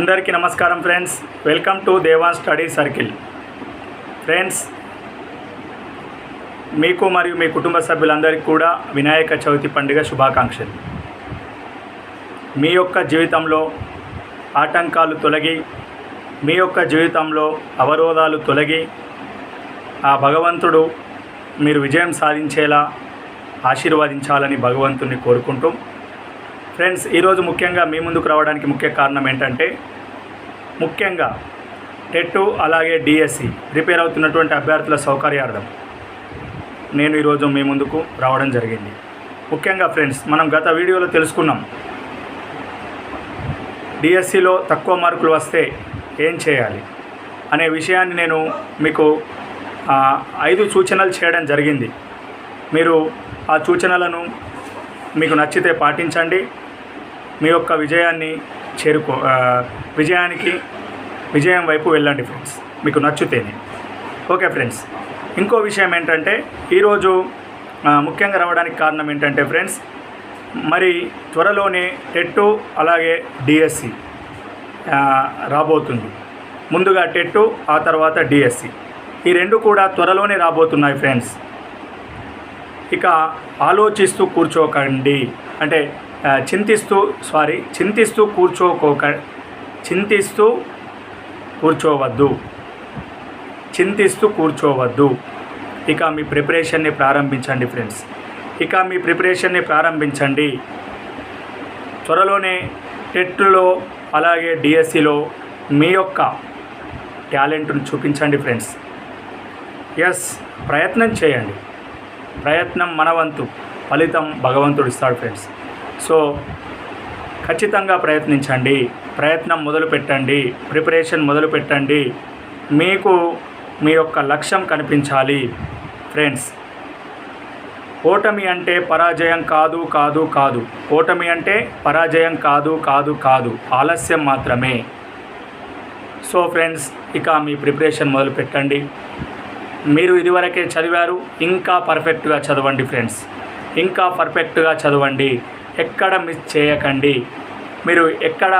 అందరికీ నమస్కారం friends. Welcome to Devan study circle. Friends మీకు మరియు మీ కుటుంబ సభ్యులందరికీ కూడా వినాయక చవితి పండుగ శుభాకాంక్షలు. మీ యొక్క జీవితంలో ఆటంకాలు తొలగి మీ యొక్క జీవితంలో అవరోధాలు తొలగి ఆ భగవంతుడు మీరు విజయం సాధించేలా ఆశీర్వదించాలని భగవంతుని కోరుకుంటూ ఫ్రెండ్స్ ఈరోజు ముఖ్యంగా మీ ముందుకు రావడానికి ముఖ్య కారణం ఏంటంటే ముఖ్యంగా టెట్ అలాగే డిఎస్సి ప్రిపేర్ అవుతున్నటువంటి అభ్యర్థుల సౌకర్యార్థం నేను ఈరోజు మీ ముందుకు రావడం జరిగింది. ముఖ్యంగా ఫ్రెండ్స్ మనం గత వీడియోలో తెలుసుకున్నాం. డిఎస్సిలో తక్కువ మార్కులు వస్తే ఏం చేయాలి అనే విషయాన్ని నేను మీకు ఐదు సూచనలు చేయడం జరిగింది. మీరు ఆ సూచనలను మీకు నచ్చితే పాటించండి. మీ యొక్క విజయాన్ని చేరుకో విజయానికి విజయం వైపు వెళ్ళండి ఫ్రెండ్స్. మీకు నచ్చితేనే. Okay friends. ఇంకో విషయం ఏంటంటే ఈరోజు ముఖ్యంగా రావడానికి కారణం ఏంటంటే ఫ్రెండ్స్ మరి త్వరలోనే టెట్టు అలాగే డిఎస్సి రాబోతుంది. ముందుగా టెట్టు ఆ తర్వాత డిఎస్సి. ఈ రెండు కూడా త్వరలోనే రాబోతున్నాయి ఫ్రెండ్స్. ఇక ఆలోచిస్తూ కూర్చోకండి. అంటే చింతిస్తూ సారీ చింతిస్తూ కూర్చోకోక చింతిస్తూ కూర్చోవద్దు. చింతిస్తూ కూర్చోవద్దు. ఇక మీ ప్రిపరేషన్ని ప్రారంభించండి ఫ్రెండ్స్. ఇక మీ ప్రిపరేషన్ని ప్రారంభించండి. త్వరలోనే టెట్లో అలాగే డిఎస్సిలో మీ యొక్క టాలెంట్ను చూపించండి ఫ్రెండ్స్. ఎస్ ప్రయత్నం చేయండి. ప్రయత్నం మనవంతు ఫలితం భగవంతుడు ఇస్తాడు ఫ్రెండ్స్. సో ఖచ్చితంగా ప్రయత్నించండి. ప్రయత్నం మొదలు పెట్టండి. ప్రిపరేషన్ మొదలు పెట్టండి. మీకు మీ యొక్క లక్ష్యం కనిపించాలి. ఫ్రెండ్స్ ఓటమి అంటే పరాజయం కాదు కాదు కాదు. ఓటమి అంటే పరాజయం కాదు కాదు కాదు. ఆలస్యం మాత్రమే. సో ఫ్రెండ్స్ ఇక మీ ప్రిపరేషన్ మొదలు పెట్టండి. మీరు ఇదివరకే చదివారు. ఇంకా పర్ఫెక్ట్గా చదవండి ఫ్రెండ్స్. ఇంకా పర్ఫెక్ట్గా చదవండి. ఎక్కడ మిస్ చేయకండి. మీరు ఎక్కడ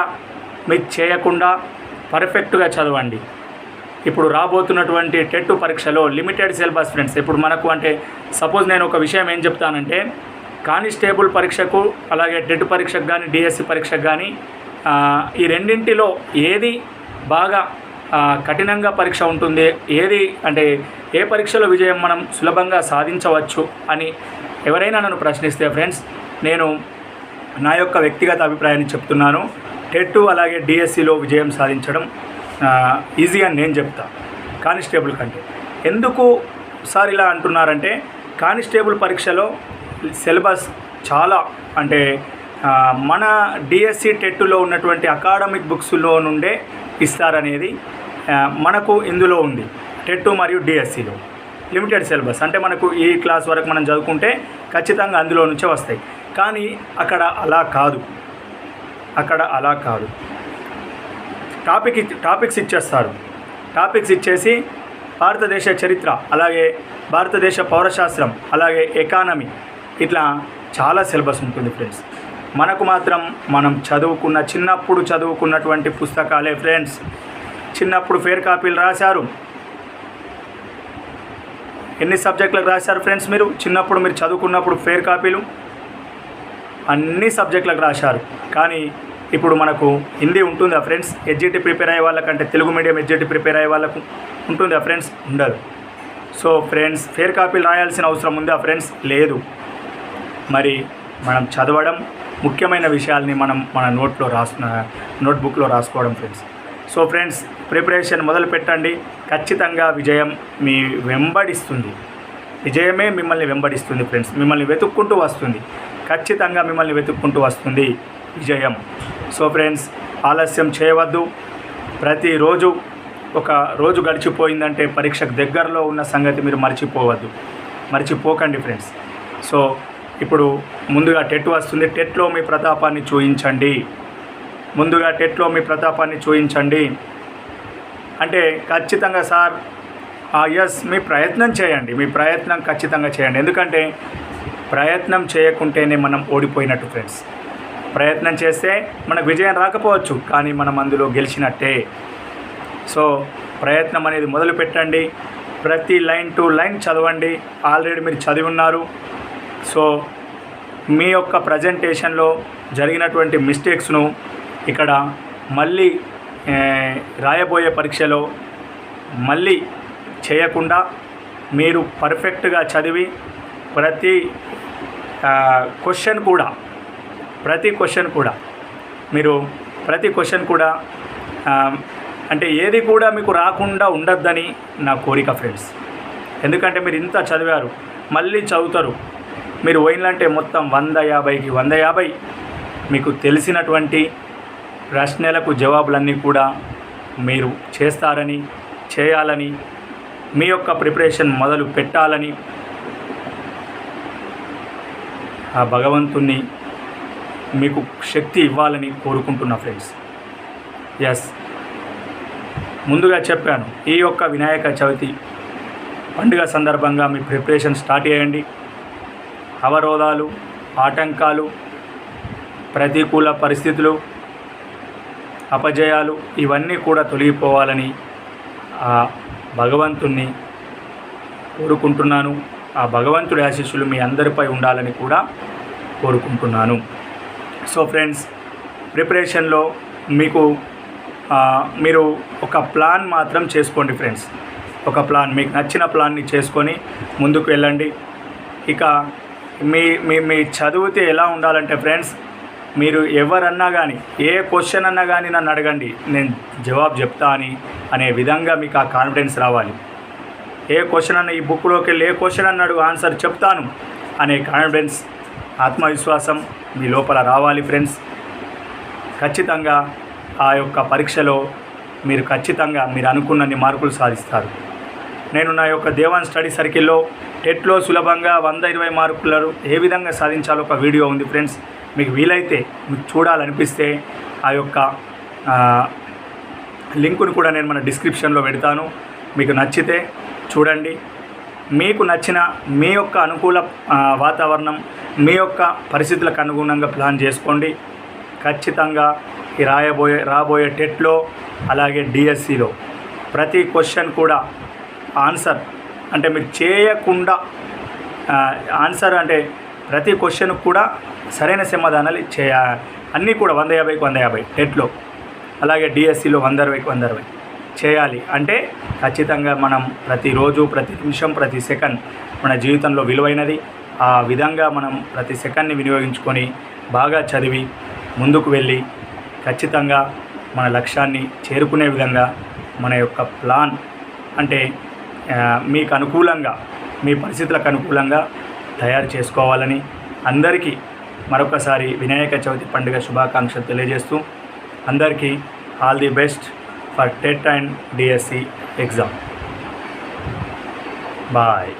మిస్ చేయకుండా పర్ఫెక్ట్గా చదవండి. ఇప్పుడు రాబోతున్నటువంటి టెట్ పరీక్షలో లిమిటెడ్ సిలబస్ ఫ్రెండ్స్ ఇప్పుడు మనకు అంటే సపోజ్ నేను ఒక విషయం ఏం చెప్తానంటే కానిస్టేబుల్ పరీక్షకు అలాగే టెట్ పరీక్షకు కానీ డిఎస్సి పరీక్షకు కానీ ఈ రెండింటిలో ఏది బాగా కఠినంగా పరీక్ష ఉంటుంది ఏది అంటే ఏ పరీక్షలో విజయం మనం సులభంగా సాధించవచ్చు అని ఎవరైనా నన్ను ప్రశ్నిస్తే ఫ్రెండ్స్ నేను నా యొక్క వ్యక్తిగత అభిప్రాయాన్ని చెప్తున్నాను. టెట్ అలాగే డిఎస్సిలో విజయం సాధించడం ఈజీ అని నేను చెప్తా. కానిస్టేబుల్ కంటే. ఎందుకు సార్ ఇలా అంటున్నారంటే కానిస్టేబుల్ పరీక్షలో సిలబస్ చాలా అంటే మన డిఎస్సి టెట్లో ఉన్నటువంటి అకాడమిక్ బుక్స్లో నుండే ఇస్తారనేది మనకు ఇందులో ఉంది. టెట్ మరియు డిఎస్సిలో. Limited syllabus. అంటే మనకు ఈ క్లాస్ వరకు మనం చదువుకుంటే ఖచ్చితంగా అందులో నుంచే వస్తాయి. కానీ అక్కడ అలా కాదు. అక్కడ అలా కాదు. టాపిక్ టాపిక్స్ ఇచ్చేస్తారు. టాపిక్స్ ఇచ్చేసి భారతదేశ చరిత్ర అలాగే భారతదేశ పౌరశాస్త్రం అలాగే ఎకానమీ ఇట్లా చాలా సిలబస్ ఉంటుంది ఫ్రెండ్స్. మనకు మాత్రం మనం చదువుకున్న చిన్నప్పుడు చదువుకున్నటువంటి పుస్తకాలే ఫ్రెండ్స్. చిన్నప్పుడు ఫేర్ కాపీలు రాశారు. ఎన్ని సబ్జెక్టులకు రాశారు ఫ్రెండ్స్ మీరు? చిన్నప్పుడు మీరు చదువుకున్నప్పుడు ఫేర్ కాపీలు అన్ని సబ్జెక్టులకు రాశారు. కానీ ఇప్పుడు మనకు హిందీ ఉంటుందా ఫ్రెండ్స్. ఎడ్జిటి ప్రిపేర్ అయ్యే వాళ్ళకంటే తెలుగు మీడియం ఎడ్జిటి ప్రిపేర్ అయ్యే వాళ్ళకు ఉంటుందా ఫ్రెండ్స్. ఉండదు. సో ఫ్రెండ్స్ ఫేర్ కాపీలు రాయాల్సిన అవసరం ఉందా ఫ్రెండ్స్? లేదు. మరి మనం చదవడం ముఖ్యమైన విషయాల్ని మనం మన నోట్లో రాసిన నోట్బుక్లో రాసుకోవడం ఫ్రెండ్స్. సో ఫ్రెండ్స్ ప్రిపరేషన్ మొదలు పెట్టండి. ఖచ్చితంగా విజయం మీ వెంబడిస్తుంది. విజయమే మిమ్మల్ని వెంబడిస్తుంది ఫ్రెండ్స్. మిమ్మల్ని వెతుక్కుంటూ వస్తుంది. ఖచ్చితంగా మిమ్మల్ని వెతుక్కుంటూ వస్తుంది విజయం. సో ఫ్రెండ్స్ ఆలస్యం చేయవద్దు. ప్రతిరోజు ఒక రోజు గడిచిపోయిందంటే పరీక్షకు దగ్గరలో ఉన్న సంగతి మీరు మర్చిపోవద్దు. మర్చిపోకండి ఫ్రెండ్స్. సో ఇప్పుడు ముందుగా టెట్ వస్తుంది. టెట్లో మీ ప్రతాపాన్ని చూయించండి. ముందుగా టెట్లో మీ ప్రతాపాన్ని చూయించండి. అంటే ఖచ్చితంగా సార్ ఎస్ మీ ప్రయత్నం చేయండి. మీ ప్రయత్నం ఖచ్చితంగా చేయండి. ఎందుకంటే ప్రయత్నం చేయకుంటేనే మనం ఓడిపోయినట్టు ఫ్రెండ్స్. ప్రయత్నం చేస్తే మనకు విజయం రాకపోవచ్చు కానీ మనం అందులో గెలిచినట్టే. సో ప్రయత్నం అనేది మొదలు పెట్టండి. ప్రతి లైన్ టు లైన్ చదవండి. ఆల్రెడీ మీరు చదివి ఉన్నారు. సో మీ యొక్క ప్రజెంటేషన్లో జరిగినటువంటి మిస్టేక్స్ను ఇక్కడ మళ్ళీ రాయబోయే పరీక్షలో మళ్ళీ చేయకుండా మీరు పర్ఫెక్ట్గా చదివి ప్రతి క్వశ్చన్ కూడా ప్రతి క్వశ్చన్ కూడా మీరు ప్రతి క్వశ్చన్ కూడా అంటే ఏది కూడా మీకు రాకుండా ఉండొద్దని నా కోరిక ఫ్రెండ్స్ ఎందుకంటే మీరు ఇంత చదివారు మళ్ళీ చదువుతారు. మీరు పోయినంటే మొత్తం వంద యాభైకి వంద యాభై మీకు తెలిసినటువంటి ప్రశ్నలకు జవాబులన్నీ కూడా మీరు చేస్తారని చేయాలని మీ యొక్క ప్రిపరేషన్ మొదలు పెట్టాలని ఆ భగవంతుణ్ణి మీకు శక్తి ఇవ్వాలని కోరుకుంటున్నా ఫ్రెండ్స్. ఎస్ ముందుగా చెప్పాను ఈ యొక్క వినాయక చవితి పండుగ సందర్భంగా మీ ప్రిపరేషన్ స్టార్ట్ చేయండి. అవరోధాలు ఆటంకాలు ప్రతికూల పరిస్థితులు అపజయాలు ఇవన్నీ కూడా తొలగిపోవాలని ఆ భగవంతుణ్ణి కోరుకుంటున్నాను. ఆ భగవంతుడి ఆశీస్సులు మీ అందరిపై ఉండాలని కూడా కోరుకుంటున్నాను. సో ఫ్రెండ్స్ ప్రిపరేషన్లో మీకు మీరు ఒక ప్లాన్ మాత్రం చేసుకోండి ఫ్రెండ్స్. ఒక ప్లాన్ మీకు నచ్చిన ప్లాన్ని చేసుకొని ముందుకు వెళ్ళండి. ఇక మీ మీ మీ చదివితే ఎలా ఉండాలంటే ఫ్రెండ్స్ మీరు ఎవరన్నా కానీ ఏ క్వశ్చన్ అన్నా కానీ నన్ను అడగండి. నేను జవాబు చెప్తా అని అనే విధంగా మీకు ఆ కాన్ఫిడెన్స్ రావాలి. ఏ క్వశ్చన్ అన్న ఈ బుక్లోకి వెళ్ళి ఏ క్వశ్చన్ అన్నాడు? ఆన్సర్ చెప్తాను. అనే కాన్ఫిడెన్స్ ఆత్మవిశ్వాసం మీ లోపల రావాలి ఫ్రెండ్స్ ఖచ్చితంగా ఆ యొక్క పరీక్షలో మీరు ఖచ్చితంగా మీరు అనుకున్నన్ని మార్కులు సాధిస్తారు. నేను నా యొక్క దేవాన్ స్టడీ సర్కిల్లో టెట్లో సులభంగా వంద ఇరవై మార్కులు ఏ విధంగా సాధించాలో ఒక వీడియో ఉంది ఫ్రెండ్స్ మీకు వీలైతే మీకు చూడాలనిపిస్తే ఆ యొక్క లింకును కూడా నేను మన డిస్క్రిప్షన్లో పెడతాను. మీకు నచ్చితే చూడండి. మీకు నచ్చిన మీ యొక్క అనుకూల వాతావరణం మీ యొక్క పరిస్థితులకు అనుగుణంగా ప్లాన్ చేసుకోండి. ఖచ్చితంగా ఈ రాయబోయే రాబోయే టెట్లో అలాగే డిఎస్సిలో ప్రతి క్వశ్చన్ కూడా ఆన్సర్ అంటే మీరు చేయకుండా ఆన్సర్ అంటే ప్రతి క్వశ్చన్ కూడా సరైన సమాధానాలు చేయ అన్నీ కూడా వంద యాభైకి వంద యాభై టెట్లో. అలాగే డిఎస్సిలో వంద అరవైకి వంద అరవై. చేయాలి. అంటే ఖచ్చితంగా మనం ప్రతిరోజు ప్రతి నిమిషం ప్రతి సెకండ్ మన జీవితంలో విలువైనది ఆ విధంగా మనం ప్రతి సెకండ్ని వినియోగించుకొని బాగా చదివి ముందుకు వెళ్ళి ఖచ్చితంగా మన లక్ష్యాన్ని చేరుకునే విధంగా మన యొక్క ప్లాన్ అంటే మీకు అనుకూలంగా మీ పరిస్థితులకు అనుకూలంగా తయారు చేసుకోవాలని అందరికీ మరొకసారి వినాయక చవితి పండుగ శుభాకాంక్షలు తెలియజేస్తూ అందరికీ all the best. For TET and DSC exam bye